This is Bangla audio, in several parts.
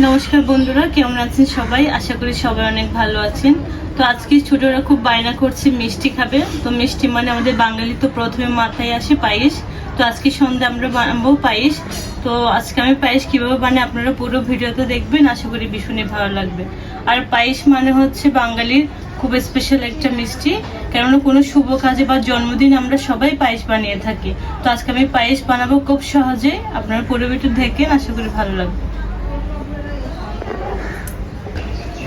নমস্কার বন্ধুরা, কেমন আছেন সবাই? আশা করি সবাই অনেক ভালো আছেন। তো আজকে ছোটরা খুব বায়না করছে মিষ্টি খাবে। তো মিষ্টি মানে আমাদের বাঙালি তো প্রথমে মাথায় আসে পায়েস। তো আজকে সন্ধ্যা আমরা বানাবো পায়েস। তো আজকে আমি পায়েস কীভাবে বানাই আপনারা পুরো ভিডিওতে দেখবেন। আশা করি ভীষণই ভালো লাগবে। আর পায়েস মানে হচ্ছে বাঙালির খুব স্পেশাল একটা মিষ্টি। কেননা কোনো শুভ কাজে বা জন্মদিন আমরা সবাই পায়েস বানিয়ে থাকি। তো আজকে আমি পায়েস বানাবো খুব সহজে আপনারা পুরো ভিডিও দেখেন, আশা করি ভালো লাগবে।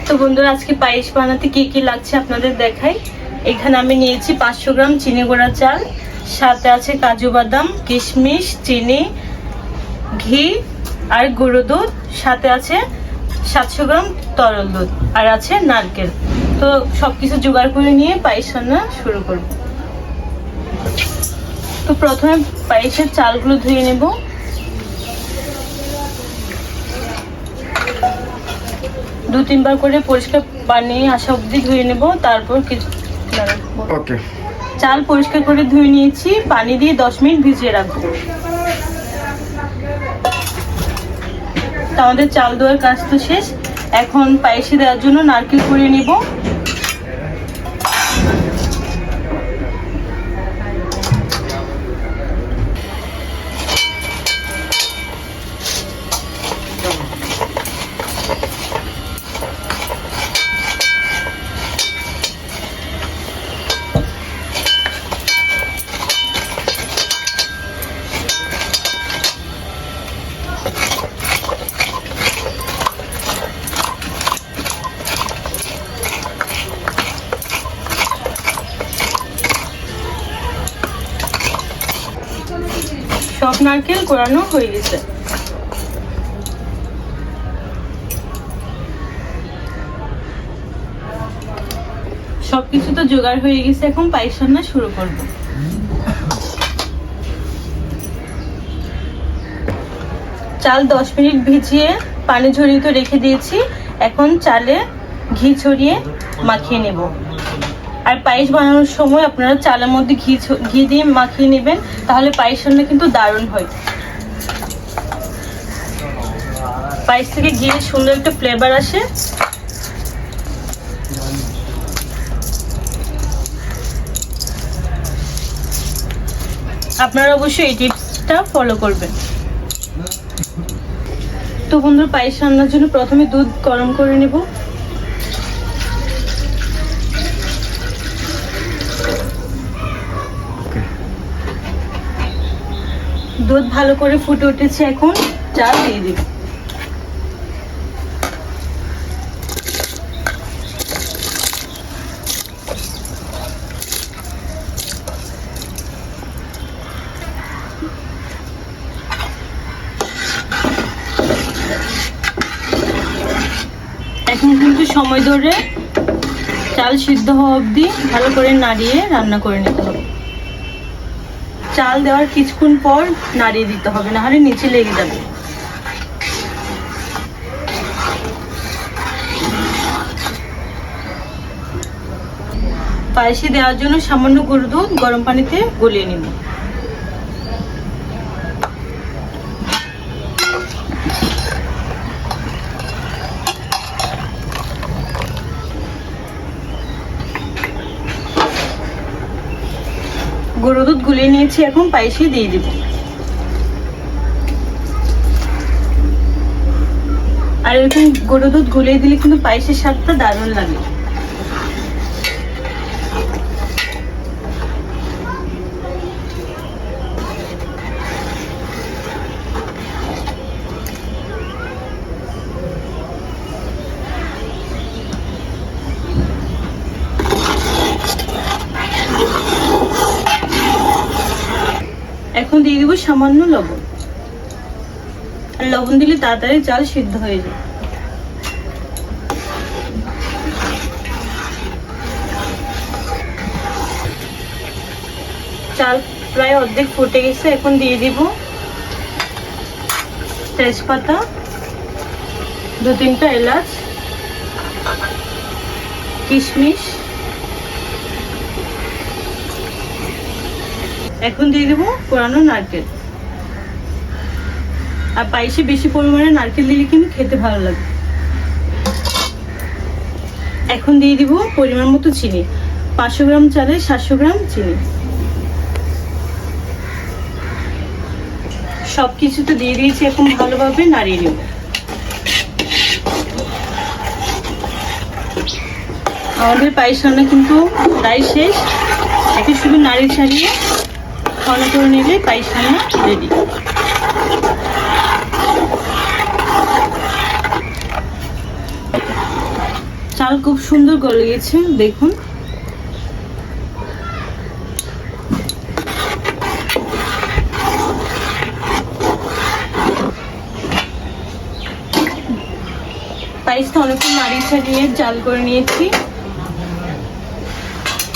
তো বন্ধুরা, আজকে পায়েস বানাতে কি কি লাগছে আপনাদের দেখাই? এখানে আমি নিয়েছি পাঁচশো গ্রাম চিনি গুঁড়া চাল, সাথে আছে কাজু বাদাম, কিশমিশ, চিনি, ঘি আর গুঁড়ো দুধ, সাথে আছে সাতশো গ্রাম তরল দুধ আর আছে নারকেল। তো সবকিছু জোগাড় করে নিয়ে পায়েস রান্না শুরু করব। তো প্রথমে পায়েসের চালগুলো ধুয়ে নেব। দু তিনবার করে পরিষ্কার পানি আসা অবধি ধুয়ে নেব তারপর কিছু ওকে। চাল পরিষ্কার করে ধুয়ে নিয়েছি পানি দিয়ে দশ মিনিট ভিজিয়ে রাখব। তা আমাদের চাল দেওয়ার কাজ তো শেষ। এখন পায়েসে দেওয়ার জন্য নারকেল কুড়িয়ে নিব। সব নারকেল কোরানো হয়ে গেছে। সবকিছু তো জোগাড় হয়ে গেছে, এখন পায়েস রান্না শুরু করব। চাল দশ মিনিট ভিজিয়ে পানি ঝরিয়ে তো রেখে দিয়েছি, এখন চালে ঘি ছড়িয়ে মাখিয়ে নেব। আর পায়েস বানানোর সময় আপনারা চালের মধ্যে ঘি ঘি দিয়ে মাখিয়ে নেবেন, তাহলে পায়েস রান্না কিন্তু দারুণ হয়। পায়েস থেকে ঘিয়ের সুন্দর একটা ফ্লেভার আসে। আপনারা অবশ্যই এই টিপসটা ফলো করবেন। তো বন্ধুর, পায়েস রান্নার জন্য প্রথমে দুধ গরম করে নেব। দুধ ভালো করে ফুটে উঠেছে এখন চাল দিয়ে দিব। এখন কিন্তু সময় ধরে চাল সিদ্ধ হওয়া অবধি ভালো করে নাড়িয়ে রান্না করে নিতে হবে। চাল দেওয়ার কিছুক্ষণ পর নাড়িয়ে দিতে হবে, না হলে নিচে লেগে যাবে। পায়েসে দেওয়ার জন্য সামান্য গরু দুধ, গরম পানিতে গলিয়ে নিব গরু দুধ গুলিয়ে নিয়েছি, এখন পায়েসে দিয়ে দিব। আর এরকম গরু দুধ গুলিয়ে দিলে কিন্তু পায়েসের স্বাদটা দারুণ লাগে। এখন দিয়ে দিব সামান্য লবণ। আর লবণ দিলে তাড়াতাড়ি চাল সিদ্ধ হয়ে যায়। চাল প্রায় অর্ধেক ফুটে গেছে, এখন দিয়ে দিব তেজপাতা দু তিনটা এলাচ, কিশমিশ এখন দিয়ে দেবো কোরানো নারকেল। আর পায়েসে বেশি পরিমাণে নারকেল দিলে কিন্তু খেতে ভালো লাগে। এখন দিয়ে দিব পরিমাণ মতো চিনি, পাঁচশো গ্রাম চালে সাতশো গ্রাম চিনি। সব কিছু তো দিয়ে দিয়েছি, এখন ভালোভাবে নাড়িয়ে নেব। আমাদের পায়েস রান্না কিন্তু প্রায় শেষ। একে শুধু নাড়িয়ে ছাড়িয়ে ঘন করে নিলে পায়েস রান্না রেডি চাল খুব সুন্দর গলে গেছে, দেখুন। পায়েসটা অনেকক্ষণ নাড়িয়ে ছাড়িয়ে জাল করে নিয়েছি।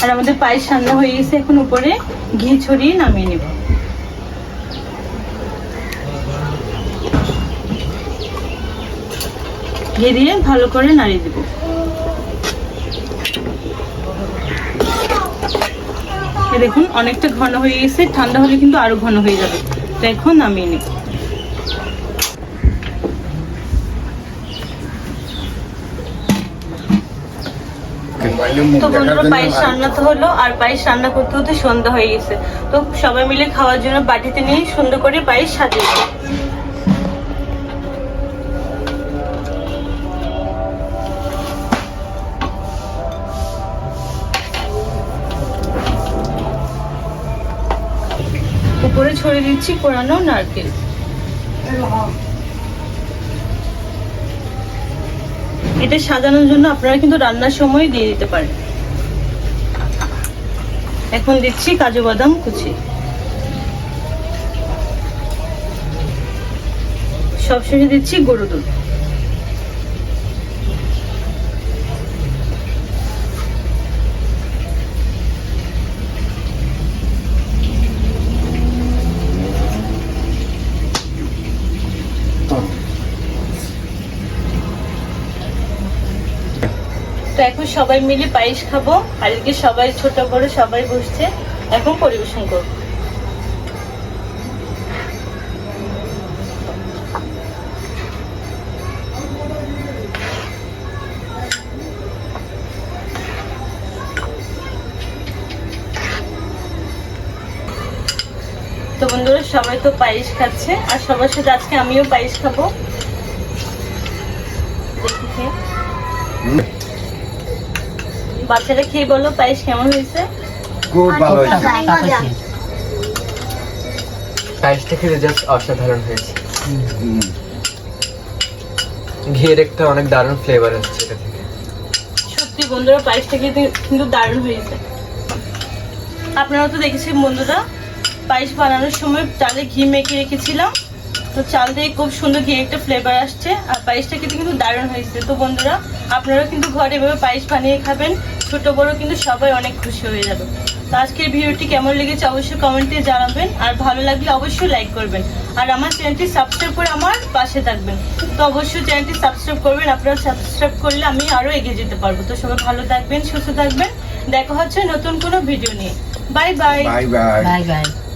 আর আমাদের পায়েস রান্না হয়ে গেছে এখন উপরে ঘি ছড়িয়ে নামিয়ে নেব। ঘি দিয়ে ভালো করে নাড়িয়ে দেব। দেখুন, অনেকটা ঘন হয়ে গেছে। ঠান্ডা হলে কিন্তু আরও ঘন হয়ে যাবে। তো এখন নামিয়ে নেব। তো বন্ধুরা পায়েস রান্না তো হলো আর পায়েস রান্না করতে হতে সন্ধ্যা হয়ে গেছে। তো সবাই মিলে খাওয়ার জন্য বাটিতে নিয়ে সুন্দর করে পায়েস সাজিয়ে উপরে ছড়িয়ে দিচ্ছি কোরানো নারকেল। এটা সাজানোর জন্য আপনারা কিন্তু রান্নার সময় দিয়ে দিতে পারেন। এখন দিচ্ছি কাজু বাদাম কুচি। সবশেষে দিচ্ছি গরু দুধ। এখন সবাই মিলে পায়েস খাব। আর এদিকে সবাই ছোট, বড়, সবাই বসছে। এখন পরিবেশন করব। তো বন্ধুরা, সবাই তো পায়েস খাচ্ছে। আর সবার সাথে আজকে আমিও পায়েস খাব। দেখি। বাচ্চারা খেয়ে বলো পায়েস কেমন হয়েছে? খুব ভালো হয়েছে। পায়েসটা খেতে জাস্ট অসাধারণ হয়েছে। ঘিয়ের একটা অনেক দারুণ ফ্লেভার আসছে এটা থেকে। সত্যি বন্ধুরা পায়েসটা খেতে কিন্তু দারুণ হয়েছে। আপনারা তো দেখেছেন বন্ধুরা পায়েস বানানোর সময় চালে ঘি মেখে রেখেছিলাম। তো চাল দিয়ে খুব সুন্দর ঘি একটা ফ্লেভার আসছে আর পায়েসটা খেতে কিন্তু দারুণ হয়েছে। তো বন্ধুরা আপনারা কিন্তু ঘরে এভাবে পায়েস বানিয়ে খাবেন। ছোট বড় কিন্তু সবাই অনেক খুশি হয়ে যাবে। তো আজকের ভিডিওটি কেমন লেগেছে অবশ্যই কমেন্টে জানাবেন আর ভালো লাগলে অবশ্যই লাইক করবেন। আর আমার চ্যানেলটি সাবস্ক্রাইব করে আমার পাশে থাকবেন। তো অবশ্যই চ্যানেলটি সাবস্ক্রাইব করবেন আপনারা সাবস্ক্রাইব করলে আমি আরও এগিয়ে যেতে পারব। তো সবাই ভালো থাকবেন সুস্থ থাকবেন। দেখা হচ্ছে নতুন কোনো ভিডিও নিয়ে। Bye bye bye bye bye bye.